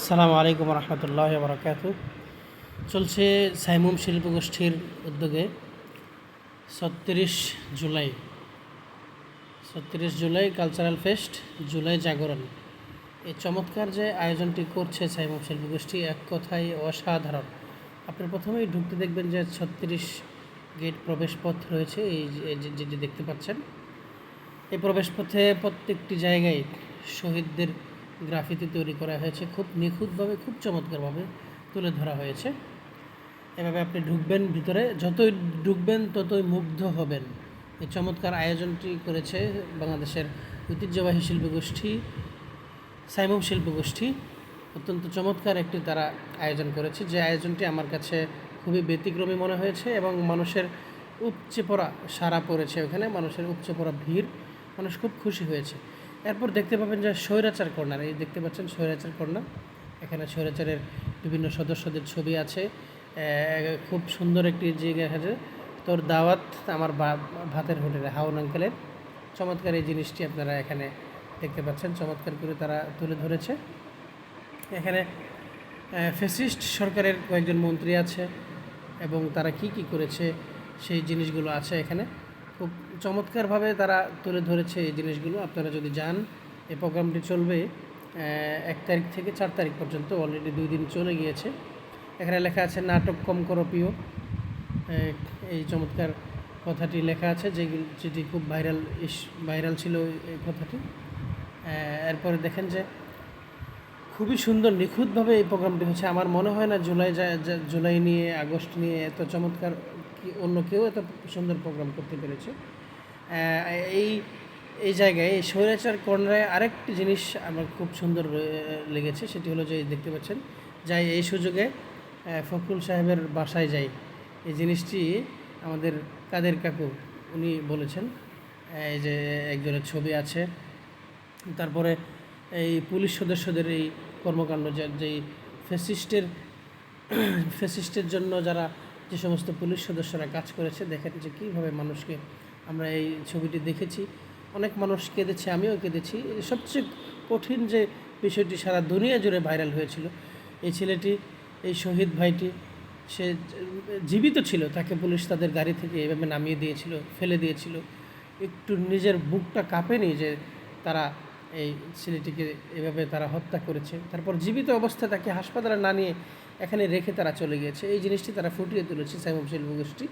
সালামু আলাইকুম রহমতুল্লাহ বরকাত। চলছে সাইমুম শিল্পগোষ্ঠীর উদ্যোগে ছত্রিশ জুলাই। ছত্রিশ জুলাই কালচারাল ফেস্ট, জুলাই জাগরণ। এই চমৎকার যে আয়োজনটি করছে সাইমুম শিল্পগোষ্ঠী এক কথায় অসাধারণ। আপনি প্রথমেই ঢুকতে দেখবেন যে ছত্রিশ গেট প্রবেশপথ রয়েছে, এই যেটি দেখতে পাচ্ছেন। এই প্রবেশপথে প্রত্যেকটি জায়গায় শহীদদের গ্রাফিতি তৈরি করা হয়েছে খুব নিখুঁতভাবে, খুব চমৎকারভাবে তুলে ধরা হয়েছে। এভাবে আপনি ঢুকবেন ভিতরে, যতই ঢুকবেন ততই মুগ্ধ হবেন। এই চমৎকার আয়োজনটি করেছে বাংলাদেশের ঐতিহ্যবাহী শিল্পগোষ্ঠী, সাইমুম শিল্পগোষ্ঠী। অত্যন্ত চমৎকার একটি তারা আয়োজন করেছে। যে আয়োজনটি আমার কাছে খুবই ব্যতিক্রমী মনে হয়েছে এবং মানুষের উপচে পড়া সারা পড়েছে ওখানে, মানুষের উপচে পড়া ভিড়। মানুষ খুব খুশি হয়েছে। এরপর দেখতে পাবেন যে স্বৈরাচার কর্নার, এই দেখতে পাচ্ছেন স্বৈরাচার কর্নার। এখানে স্বৈরাচারের বিভিন্ন সদস্যদের ছবি আছে। খুব সুন্দর একটি জায়গা আছে। তোর দাওয়াত আমার ভাতের হোটেলে হাউন আঙ্কেলের। চমৎকার এই জিনিসটি আপনারা এখানে দেখতে পাচ্ছেন। চমৎকার করে তারা তুলে ধরেছে। এখানে ফেসিস্ট সরকারের কয়েকজন মন্ত্রী আছে এবং তারা কি কি করেছে, সেই জিনিসগুলো আছে এখানে। খুব চমৎকারভাবে তারা তুলে ধরেছে এই জিনিসগুলো। আপনারা যদি যান, এই প্রোগ্রামটি চলবে এক তারিখ থেকে চার তারিখ পর্যন্ত অলরেডি দুই দিন চলে গিয়েছে। এখানে লেখা আছে, নাটক কম করো প্রিয় এই চমৎকার কথাটি লেখা আছে, যেগুলো, যেটি খুব ভাইরাল ইস, ভাইরাল ছিল এই কথাটি। এরপরে দেখেন যে, খুবই সুন্দর, নিখুঁতভাবে এই প্রোগ্রামটি হচ্ছে আমার মনে হয় না জুলাই জুলাই নিয়ে, আগস্ট নিয়ে এত চমৎকার অন্য কেউ এত সুন্দর প্রোগ্রাম করতে পেরেছে। এই এই জায়গায় স্বৈরাচার কর্নারে আরেকটি জিনিস আমার খুব সুন্দর লেগেছে, সেটি হলো যে দেখতে পাচ্ছেন, যাই এই সুযোগে ফখরুল সাহেবের বাসায় যাই। এই জিনিসটি আমাদের কাদের কাকু, উনি বলেছেন এই যে একজনের ছবি আছে, তারপরে এই পুলিশ সদস্যদের এই কর্মকাণ্ড যেই ফেসিস্টের ফেসিস্টের জন্য যারা যে সমস্ত পুলিশ সদস্যরা কাজ করেছে, দেখেন যে কীভাবে মানুষকে আমরা এই ছবিটি দেখেছি। অনেক মানুষ কেঁদেছে, আমিও কেঁদেছি। সবচেয়ে কঠিন যে বিষয়টি সারা দুনিয়া জুড়ে ভাইরাল হয়েছিল, এই ছেলেটি, এই শহীদ ভাইটি, সে জীবিত ছিল, তাকে পুলিশ তাদের গাড়ি থেকে এভাবে নামিয়ে দিয়েছিল, ফেলে দিয়েছিল। একটু নিজের বুকটা কাঁপেনি যে তারা এই ছেলেটিকে এভাবে তারা হত্যা করেছে। তারপর জীবিত অবস্থায় তাকে হাসপাতালে না নিয়ে এখানে রেখে তারা চলে গিয়েছে। এই জিনিসটি তারা ফুটিয়ে তুলেছে সাইমম শিল্পগোষ্ঠী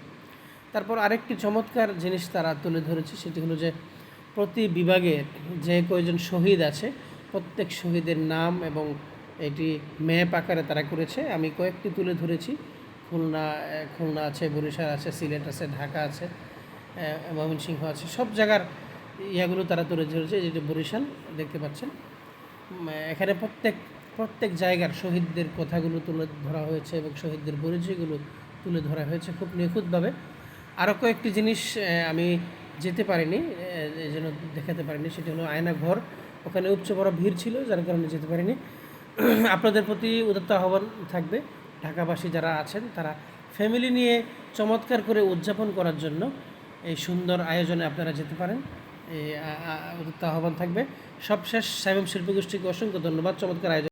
তারপর আরেকটি চমৎকার জিনিস তারা তুলে ধরেছে, সেটি হলো যে প্রতি বিভাগে যে কয়জন শহীদ আছে, প্রত্যেক শহীদের নাম এবং এটি ম্যাপ আকারে তারা করেছে। আমি কয়েকটি তুলে ধরেছি। খুলনা খুলনা আছে, বরিশাল আছে, সিলেট আছে, ঢাকা আছে ময়মনসিংহ আছে, সব জায়গার ইয়াগুলো তারা তুলে ধরেছে, যেটি বরিশাল দেখতে পাচ্ছেন। এখানে প্রত্যেক প্রত্যেক জায়গার শহীদদের কথাগুলো তুলে ধরা হয়েছে এবং শহীদদের পরিচয়গুলো তুলে ধরা হয়েছে খুব নিখুঁতভাবে। আরও কয়েকটি জিনিস আমি যেতে পারিনি এই জন্য দেখাতে পারিনি, সেটি হলো আয়না ঘর। ওখানে উচ্চ বড় ভিড় ছিল, যার কারণে যেতে পারিনি। আপনাদের প্রতি উদাত্ত আহ্বান থাকবে, ঢাকাবাসী যারা আছেন, তারা ফ্যামিলি নিয়ে চমৎকার করে উদযাপন করার জন্য এই সুন্দর আয়োজনে আপনারা যেতে পারেন। এই উদাত্ত আহ্বান থাকবে। সবশেষ সাইমম শিল্পগোষ্ঠীকে অসংখ্য ধন্যবাদ, চমৎকার আয়োজন